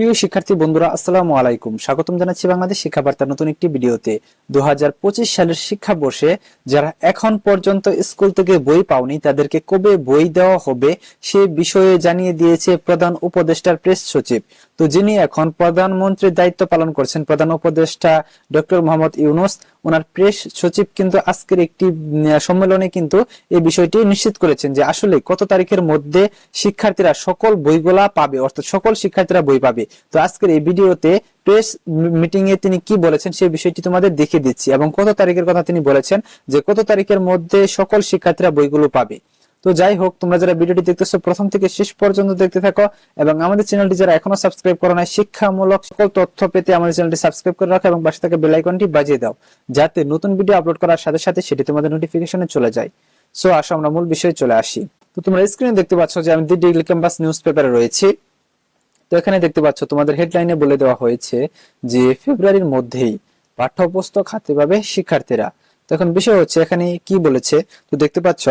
প্রিয় শিক্ষার্থী বন্ধুরা, আসসালামু আলাইকুম। স্বাগতম জানাচ্ছি বাংলাদেশ শিক্ষা বার্তার নতুন একটি ভিডিওতে। দু সালের শিক্ষাবর্ষে যারা এখন পর্যন্ত স্কুল থেকে বই পাওনি, তাদেরকে কবে বই দেওয়া হবে সে বিষয়ে জানিয়ে দিয়েছে প্রধান উপদেষ্টার প্রেস সচিব। তো যিনি এখন প্রধানমন্ত্রীর দায়িত্ব পালন করছেন, প্রধান উপদেষ্টা ডক্টর মোহাম্মদ ইউনুস ওনার প্রেস সচিব কিন্তু আজকের একটি সম্মেলনে কিন্তু এই বিষয়টি নিশ্চিত করেছেন যে আসলে কত তারিখের মধ্যে শিক্ষার্থীরা সকল বইগুলা পাবে, অর্থাৎ সকল শিক্ষার্থীরা বই পাবে। তো আজকের এই ভিডিওতে প্রেস মিটিং এ তিনি কি বলেছেন সেই বিষয়টি তোমাদের দেখিয়ে দিচ্ছি এবং কত তারিখের কথা তিনি বলেছেন যে কত তারিখের মধ্যে সকল শিক্ষার্থীরা বইগুলো পাবে। তো যাই হোক তোমরা যারা ভিডিওটি দেখতেছো, প্রথম থেকে শেষ পর্যন্ত দেখতে থাকো এবং আমাদের চ্যানেলটি যারা এখনও সাবস্ক্রাইব করো নাই, শিক্ষামূলক সকল তথ্য পেতে আমাদের চ্যানেলটি সাবস্ক্রাইব করে রাখো এবং পাশে থাকা বেল আইকনটি বাজিয়ে দাও, যাতে নতুন ভিডিও আপলোড করার সাথে সাথে সেটি তোমাদের নোটিফিকেশনে চলে যায়। সো আসো আমরা মূল বিষয়ে চলে আসি। তো তোমরা স্ক্রিনে দেখতে পাচ্ছ যে আমি দি ডিগ্রি ক্যাম্পাস নিউজ পেপারে রয়েছি। তো এখানে দেখতে পাচ্ছ, তোমাদের হেডলাইনে বলে দেওয়া হয়েছে যে, ফেব্রুয়ারির মধ্যেই পাঠ্যপুস্তক হাতে পাবে শিক্ষার্থীরা। তো এখন বিষয় হচ্ছে, এখানে কি বলেছে? তো দেখতে পাচ্ছ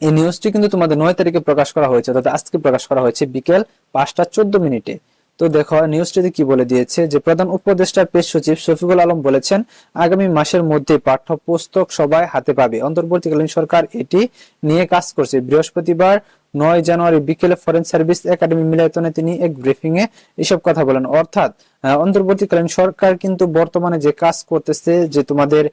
এই নিউজটি কিন্তু তোমাদের নয় তারিখে প্রকাশ করা হয়েছে, অর্থাৎ আজকে প্রকাশ করা হয়েছে বিকেল পাঁচটা চোদ্দ মিনিটে। তো দেখো নিউজটিতে কি বলে দিয়েছে যে, প্রধান উপদেষ্টা পেশ সচিব শফিকুল আলম বলেছেন, আগামী মাসের মধ্যে পাঠ্যপুস্তক সবাই হাতে পাবে। অন্তর্বর্তীকালীন সরকার এটি নিয়ে কাজ করছে। বৃহস্পতিবার নয় জানুয়ারি বিকেলে ফরেন সার্ভিস একাডেমি মিলায়তনে তিনি এক ব্রিফিং এ এসব কথা বলেন। অর্থাৎ অন্তর্বর্তীকালীন সরকার কিন্তু বর্তমানে যে কাজ করতেছে, যে তোমাদের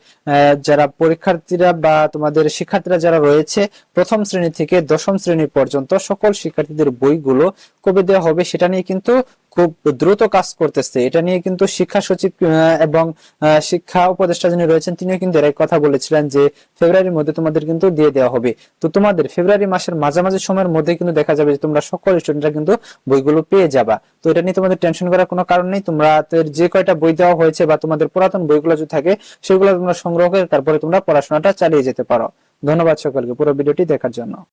যারা পরীক্ষার্থীরা বা তোমাদের শিক্ষার্থীরা যারা রয়েছে, প্রথম শ্রেণি থেকে দশম শ্রেণি পর্যন্ত সকল শিক্ষার্থীদের বইগুলো কবে দেওয়া হবে, সেটা নিয়ে কিন্তু খুব দ্রুত কাজ করতেছে। এটা নিয়ে কিন্তু শিক্ষা সচিব এবং শিক্ষা উপদেষ্টা যিনি রয়েছেন, তিনিও কিন্তু এর কথা বলেছিলেন যে, ফেব্রুয়ারির মধ্যে তোমাদের কিন্তু দিয়ে দেওয়া হবে। তো তোমাদের ফেব্রুয়ারি মাসের মাঝামাঝি সময়ের মধ্যে কিন্তু দেখা যাবে যে তোমরা সকল স্টুডেন্টরা কিন্তু বইগুলো পেয়ে যাবা। তো এটা নিয়ে তোমাদের টেনশন করার কোনো কারণ নেই। তোমরা যে কয়টা বই দেওয়া হয়েছে বা তোমাদের পুরাতন বইগুলো যদি থাকে, সেগুলো তোমরা সংগ্রহ করে তারপরে তোমরা পড়াশোনাটা চালিয়ে যেতে পারো। ধন্যবাদ সকলকে পুরো ভিডিওটি দেখার জন্য।